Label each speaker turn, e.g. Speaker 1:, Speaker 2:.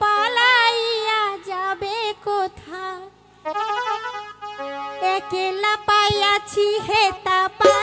Speaker 1: পালাইয়া যাবে কোথা একেলা পাইয়াছি হেতা পা